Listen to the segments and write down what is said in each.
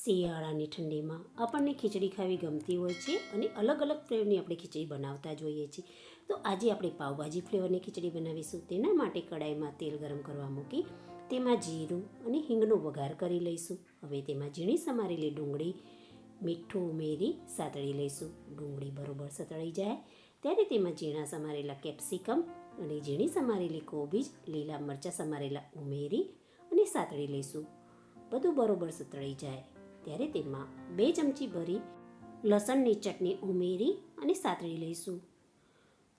શિયાળાની ઠંડીમાં આપણને ખીચડી ખાવી ગમતી હોય છે અને અલગ અલગ ફ્લેવરની આપણે ખીચડી બનાવતા જોઈએ છીએ. તો આજે આપણે પાવભાજી ફ્લેવરની ખીચડી બનાવીશું. તેના માટે કડાઈમાં તેલ ગરમ કરવા મૂકી તેમાં જીરું અને હિંગનો વઘાર કરી લઈશું. હવે તેમાં ઝીણી સમારેલી ડુંગળી, મીઠું ઉમેરી સાતળી લઈશું. ડુંગળી બરોબર સતળાઈ જાય ત્યારે તેમાં ઝીણા સમારેલા કેપ્સિકમ અને ઝીણી સમારેલી કોબીજ, લીલા મરચાં સમારેલા ઉમેરી અને સાતળી લઈશું. બધું બરોબર સતળાઈ જાય. ત્યારે તેમાં બે ચમચી ભરી લસણની ચટણી ઉમેરી અને સાતળી લઈશું.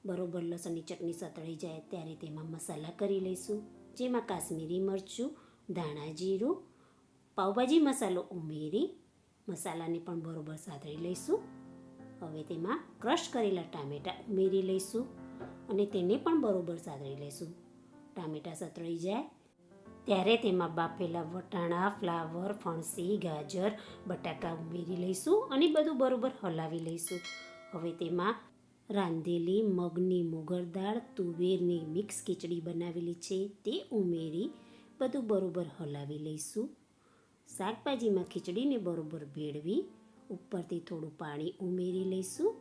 બરોબર લસણની ચટણી સતળી જાય ત્યારે તેમાં મસાલા કરી લઈશું, જેમાં કાશ્મીરી મરચું, ધાણા જીરું, પાઉભાજી મસાલો ઉમેરી, મસાલાને પણ બરોબર સાતળી લઈશું. હવે તેમાં ક્રશ કરેલા ટામેટાં ઉમેરી લઈશું અને તેને પણ બરોબર સાતળી લઈશું. ટામેટાં સતળાઈ જાય ત્યારે તેમાં બાફેલા વટાણા, ફ્લાવર, ફણસી, ગાજર, બટાકા ઉમેરી લઈશું અને બધું બરોબર હલાવી લઈશું. હવે તેમાં રાંધેલી મગની મુગર દાળ, તુવેરની મિક્સ ખીચડી બનાવેલી છે તે ઉમેરી બધું બરોબર હલાવી લઈશું. શાકભાજીમાં ખીચડીને બરોબર ભેળવી ઉપરથી થોડું પાણી ઉમેરી લઈશું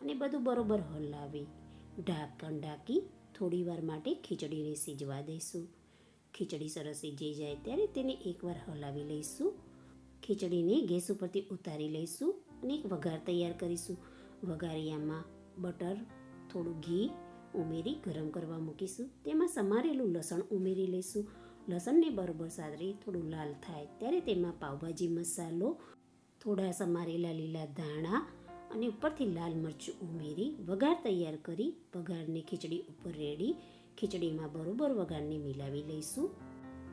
અને બધું બરોબર હલાવી ઢાંકણ ઢાંકી થોડીવાર માટે ખીચડીને સીજવા દઈશું. ખીચડી સરસ સીજી જાય ત્યારે તેને એકવાર હલાવી લઈશું. ખીચડીને ગેસ ઉપરથી ઉતારી લઈશું અને એક વઘાર તૈયાર કરીશું. વઘારિયામાં બટર, થોડું ઘી ઉમેરી ગરમ કરવા મૂકીશું. તેમાં સમારેલું લસણ ઉમેરી લઈશું. લસણને બરોબર સાદરી થોડું લાલ થાય ત્યારે તેમાં પાવભાજી મસાલો, થોડા સમારેલા લીલા ધાણા અને ઉપરથી લાલ મરચું ઉમેરી વઘાર તૈયાર કરી વઘારની ખીચડી ઉપર રેડી ખીચડીમાં બરોબર વઘારને મિલાવી લઈશું.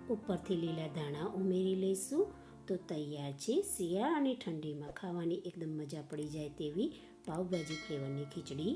ઉપરથી લીલા ધાણા ઉમેરી લઈશું. તો તૈયાર છે શિયાળા અને ઠંડીમાં ખાવાની એકદમ મજા પડી જાય તેવી પાવભાજી ફ્લેવરની ખીચડી.